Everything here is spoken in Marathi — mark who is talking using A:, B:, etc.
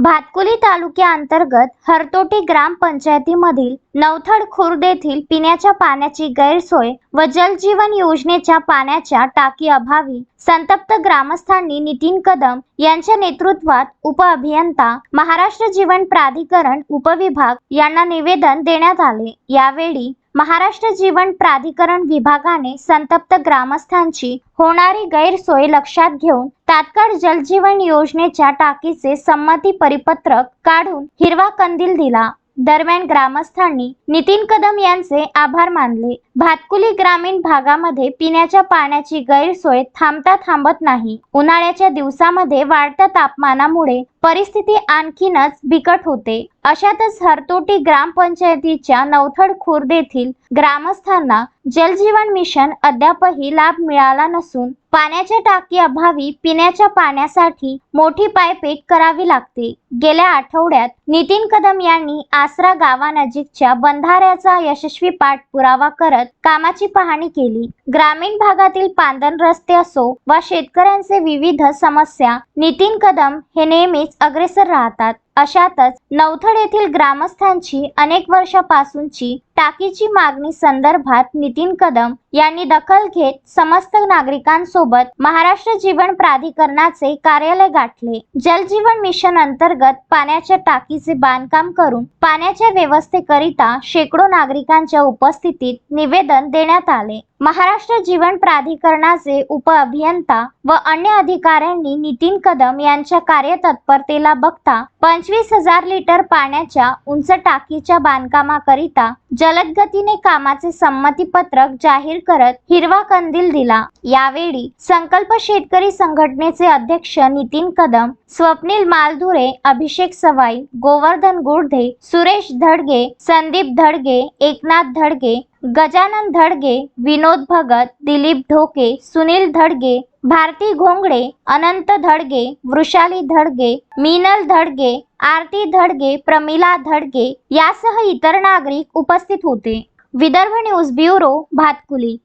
A: भातकुली तालुक्याअंतर्गत हरतोटी ग्रामपंचायतीमधील नवथड खुर्द येथील पिण्याच्या पाण्याची गैरसोय व जलजीवन योजनेच्या पाण्याच्या टाकी अभावी संतप्त ग्रामस्थांनी नितीन कदम यांच्या नेतृत्वात उपअभियंता महाराष्ट्र जीवन प्राधिकरण उपविभाग यांना निवेदन देण्यात आले. यावेळी महाराष्ट्र जीवन प्राधिकरण विभागाने संतप्त ग्रामस्थांची होणारी गैरसोय लक्षात घेऊन तात्काळ जलजीवन योजनेच्या टाकीचे संमती परिपत्रक काढून हिरवा कंदील दिला. दरम्यान ग्रामस्थांनी नितीन कदम यांचे आभार मानले. भातकुली ग्रामीण भागामध्ये पिण्याच्या पाण्याची गैरसोय थांबता थांबत नाही. उन्हाळ्याच्या दिवसामध्ये वाढत्या तापमानामुळे परिस्थिती आणखीनच बिकट होते. अशातच हरतोटी ग्रामपंचायतीच्या नवथड खुर्द येथील ग्रामस्थांना जलजीवन मिशन अद्यापही लाभ मिळाला नसून पाण्याच्या टाकी अभावी पिण्याच्या पाण्यासाठी मोठी पायपेट करावी लागते. गेल्या आठवड्यात नितीन कदम यांनी आसरा गावानजीकच्या बंधाऱ्याचा यशस्वी पाठपुरावा करत कामाची पाहणी केली. ग्रामीण भागातील पांदन रस्ते असो वा शेतकऱ्यांचे विविध समस्या नितीन कदम हे नेहमीच अग्रेसर राहतात. अशातच नवथड येथील ग्रामस्थांची अनेक वर्षापासूनची टाकीची मागणी संदर्भात नितीन कदम यांनी दखल घेत समस्त नागरिकांसोबत महाराष्ट्र जीवन प्राधिकरणाचे कार्यालय गाठले. जलजीवन मिशन अंतर्गत पाण्याच्या टाकीचे बांधकाम करून पाण्याच्या व्यवस्थेकरिता शेकडो नागरिकांच्या उपस्थितीत निवेदन देण्यात आले. महाराष्ट्र जीवन प्राधिकरणाचे उप अभियंता व अन्य अधिकाऱ्यांनी नितीन कदम यांच्या कार्यतत्परतेला बघता पंचवीस हजार लिटर पाण्याच्या उंच टाकीच्या बांधकामाकरिता जलद गतीने कामाचे संमतीपत्रक जाहीर करत हिरवा कंदील दिला. यावेळी संकल्प शेतकरी संघटनेचे अध्यक्ष नितीन कदम स्वप्नील मालधुरे अभिषेक सवाई गोवर्धन गुडधे सुरेश धडगे संदीप धडगे एकनाथ धडगे गजानन धडगे विनोद भगत दिलीप ढोके सुनील धडगे भारती घोंगडे अनंत धडगे वृषाली धडगे मीनल धडगे आरती धडगे प्रमिला धडगे यासह इतर नागरिक उपस्थित होते. Vidarbha news bureau Bhatkuli.